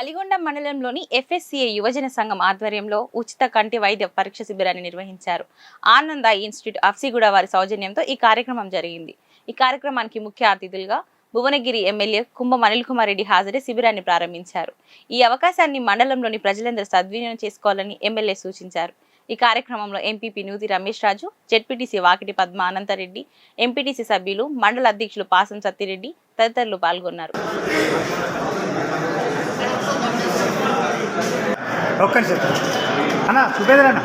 అలిగొండ మండలంలోని ఎఫ్ఎస్సిఏ యువజన సంఘం ఆధ్వర్యంలో ఉచిత కంటి వైద్య పరీక్ష శిబిరాన్ని నిర్వహించారు. ఆనంద ఇన్స్టిట్యూట్ అఫ్సిగూడ వారి సౌజన్యంతో ఈ కార్యక్రమం జరిగింది. ఈ కార్యక్రమానికి ముఖ్య అతిథులుగా భువనగిరి ఎమ్మెల్యే కుంభం అనిల్ కుమార్ రెడ్డి హాజరై శిబిరాన్ని ప్రారంభించారు. ఈ అవకాశాన్ని మండలంలోని ప్రజలందరూ సద్వినియోగం చేసుకోవాలని ఎమ్మెల్యే సూచించారు. ఈ కార్యక్రమంలో MPP Nuthi Ramesh Raju ZPTC Vakiti Padma Anantareddy MPTC సభ్యులు మండల అధ్యక్షులు పాసం సత్తిరెడ్డి తదితరులు పాల్గొన్నారు. ఒక్క నిమిషం. అన్న చూపేదరా అన్న.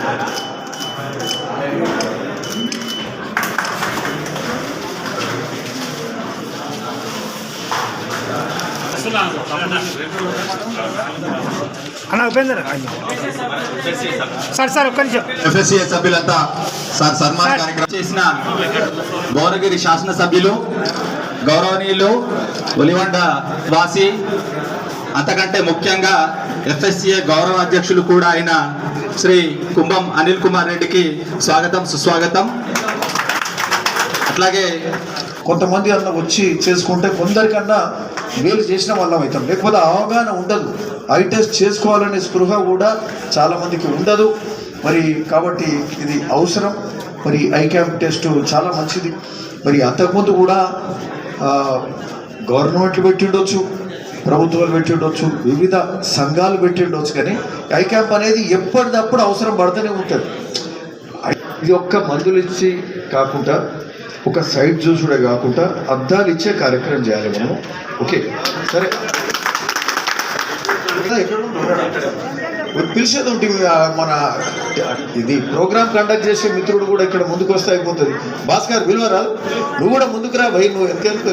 అన్న ఉపేందర్ సార్ సార్ ఒక్క నిమిషం. ఎఫ్ఎస్సిఏ సభ్యులంతా సార్ సన్మాన కార్యక్రమం చేసిన భువనగిరి శాసనసభ్యులు గౌరవనీయులు ఒలివండ వాసి అంతకంటే ముఖ్యంగా ఎఫ్ఎస్సిఏ గౌరవ అధ్యక్షులు కూడా అయిన శ్రీ కుంభం అనిల్ కుమార్ రెడ్డికి స్వాగతం సుస్వాగతం. అట్లాగే కొంతమంది అన్న వచ్చి చేసుకుంటే కొందరికన్నా వేలు చేసిన వాళ్ళం అవుతాం. లేకపోతే అవగాహన ఉండదు. ఐ టెస్ట్ చేసుకోవాలనే స్పృహ కూడా చాలామందికి ఉండదు. మరి కాబట్టి ఇది అవసరం. మరి ఐ క్యాంప్ టెస్ట్ చాలా మంచిది. మరి అంతకుముందు కూడా గవర్నమెంట్ గవర్నమెంట్లు పెట్టి ఉండొచ్చు. ప్రభుత్వాలు పెట్టి ఉండొచ్చు వివిధ సంఘాలు పెట్టి ఉండొచ్చు కానీ ఐ క్యాంప్ అనేది ఎప్పటికప్పుడు అవసరం పడుతూనే ఉంటుంది. ఇది ఒక్క మందులు ఇచ్చి కాకుండా ఒక సైడ్ చూసుడే కాకుండా అద్దాలు ఇచ్చే కార్యక్రమం చేయాలి మనం ఓకే సరే. పిలిచేది ఉంటే మన ఇది ప్రోగ్రామ్ కండక్ట్ చేసే మిత్రుడు కూడా ఇక్కడ ముందుకు వస్తే అయిపోతుంది. భాస్కర్ విలువరా నువ్వు కూడా ముందుకు రా భయ్ నువ్వు ఎంతెందుకు?